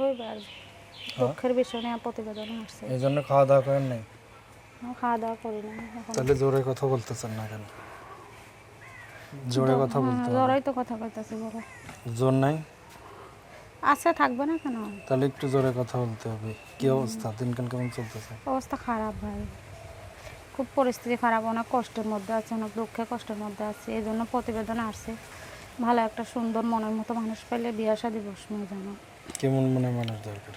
হইবে আর দুঃখের বিষয় প্রতিবেদন আসছে। এই জন্য খাওয়া দাওয়া করেন নাই? খাওয়া দাওয়া করি না তাহলে জোরে কথা বলতেছেন না কেন? জোরে কথা বলতে হবে। তো কথা কইতাছি বলো জোর নাই? আছে থাকবে না কেন? তাহলে একটু জোরে কথা বলতে হবে। কি অবস্থা? দিনকাল কেমন চলতেছে? অবস্থা খারাপ ভাই। খুব পরিস্থিতি খারাপ অনেক কষ্টের মধ্যে আছে অনেক দুঃখে কষ্টের মধ্যে আছে। এই জন্য প্রতিবেদন আসছে। ভালো একটা সুন্দর মনের মতো মানুষ পেলে বিয়া শাদি বসময় জানো কেমন মনে মানুষ দরকার?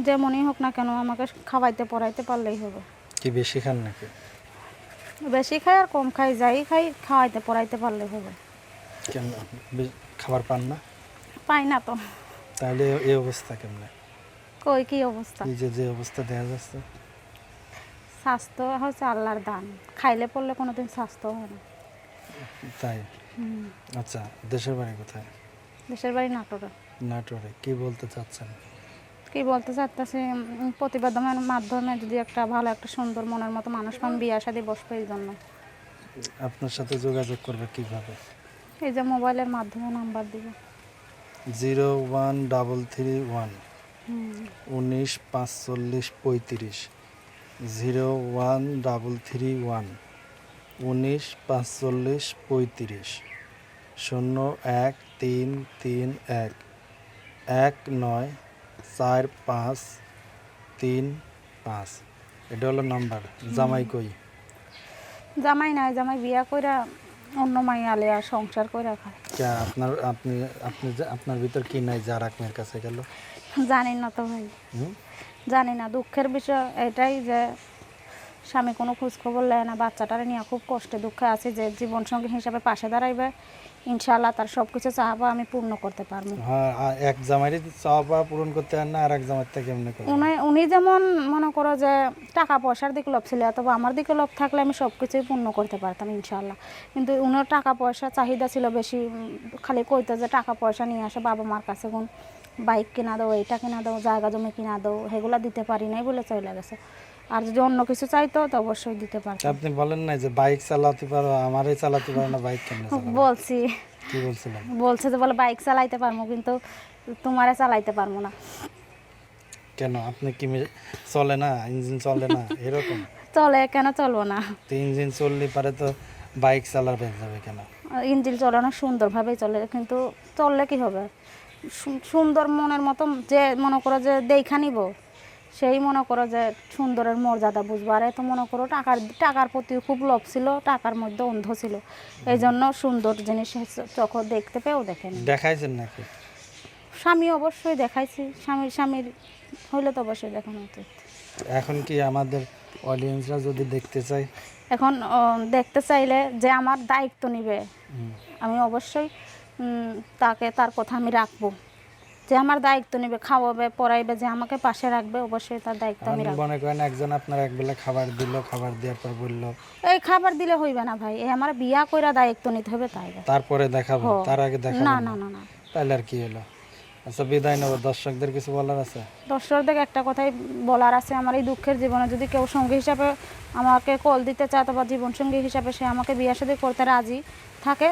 যেমনই হোক না কেন আমাকে খাওয়াইতে পড়াইতে পারলেই হবে। কি বেশি খান নাকি? বেশি খাই আর কম খাই যাই খাই খাওয়াইতে পড়াইতে পারলেই হবে। কেন? খাবার পান না? পাই না তো। তাহলে এই অবস্থা কেমনে? কই কি অবস্থা? এই যে যে অবস্থা দেখা যাচ্ছে। স্বাস্থ্য হচ্ছে আল্লাহর দান। খাইলে পড়লে কোনোদিন স্বাস্থ্য হয় না। তাই। আচ্ছা দেশের বাড়ি কোথায়? দেশের বাড়ি নাটোরে। নাটোরে কি বলতে চাচ্ছেন? কি বলতে চাচ্তেছি উম, প্রতিবেদনের মাধ্যমে যদি একটা ভালো একটা সুন্দর মনের মতো মানুষ পান বিয়া শাদি বসবে এই জন্য। আপনার সাথে যোগাযোগ করবে কীভাবে? এই যে মোবাইলের মাধ্যমে নাম্বার দিব। Zero one double three one. উনিশ পাঁচচল্লিশ পঁয়ত্রিশ। Zero one double three one উনিশ পাঁচচল্লিশ পঁয়ত্রিশ। শূন্য এক তিন তিন এক এক নয় চার পাঁচ তিন পাঁচ। এটা হলো নাম্বার। জামাই কই? জামাই নাই জামাই বিয়া কইরা অন্য মাই আলে আর সংসার কইরা খায়। কে আপনার আপনি আপনি আপনার ভিতর কি নাই যার আপনার কাছে গেল? জানি না তো ভাই। জানি না দুঃখের বিষয় এটাই যে স্বামী কোনো খোঁজ খবর নেয় না বাচ্চাটারে নিয়ে খুব কষ্টে দুঃখে আছে যে জীবন সঙ্গী হিসাবে পাশে দাঁড়াইবে ইনশাআল্লাহ তার সব কিছু চাহাবা আমি পূর্ণ করতে পারব। হ্যাঁ এক চাওয়া পাওয়া পূরণ করতে না আর এক জামাই থেকে করে উনি উনি যেমন মনে করো যে টাকা পয়সার দিকে লোভ ছিল অথবা আমার দিকে লোভ থাকলে আমি সব কিছুই পূর্ণ করতে পারতাম ইনশাল্লাহ কিন্তু উনার টাকা পয়সা চাহিদা ছিল বেশি খালি কইতো যে টাকা পয়সা নিয়ে আসে বাবা মার কাছে কোন বাইক কিনা দাও এটা কিনা দাও জায়গা জমি কিনা দাও সেগুলা দিতে পারি নাই বলে চলে গেছে। আর যদি অন্য কিছু চাইতো তো অবশ্যই দিতে পারতাম। আপনি বলেন না যে বাইক চালাতে পারো আমারই চালাতে পারো না বাইক চালাবো? বলছি। কি বলছিলাম বলছে যে বলে বাইক চালাইতে পারব কিন্তু তোমারে চালাইতে পারব না। কেন? আপনি কি চলে না? ইঞ্জিন চলে না? এরকম? চলে কেন চলবো না? তো ইঞ্জিন চললে পারে তো বাইক চালাবে যাবে কেন? ইঞ্জিন চলানো সুন্দরভাবেই চলে কিন্তু চললে কি হবে? সুন্দর মনের মতো যে মনে করো যে দেখা নিব সেই মনে করো যে সুন্দরের মর্যাদা বুঝব। আর এ তো মনে করো টাকার টাকার প্রতি খুব লোভ ছিল টাকার মধ্যে অন্ধ ছিল। এই জন্য সুন্দর জিনিস চোখ দেখতে পেয়েও দেখেন দেখাইছেন নাকি? স্বামী অবশ্যই দেখাইছি। স্বামীর স্বামীর হইলে তো অবশ্যই দেখানো উচিত। এখন কি আমাদের অডিয়েন্সরা যদি দেখতে চায়? এখন দেখতে চাইলে যে আমার দায়িত্ব নিবে। আমি অবশ্যই তাকে তার কথা আমি রাখব। যে আমার দায়িত্ব নেবে খাওয়াবে পড়াইবে যে আমাকে পাশে রাখবে অবশ্যই তার দায়িত্ব আমি রাখব। মনে করেন একজন আপনার একবেলা খাবার দিল খাবার দেওয়ার পর বলল এই খাবার দিলে হইবে না ভাই এই আমার বিয়া কইরা দায়িত্ব নিতে হবে তাই তারপরে দেখাবো তার আগে দেখাবো না না। না না তাহলে আর কি হলো? আচ্ছা বিদায় নেব। দর্শকদের কিছু বলার আছে? দর্শকদের একটা কথাই বলার আছে আমার এই দুঃখের জীবনে যদি কেউ সঙ্গী হিসাবে আমাকে কল দিতে চায় অথবা জীবন সঙ্গী হিসাবে সে আমাকে বিয়ে শাদী করতে রাজি থাকে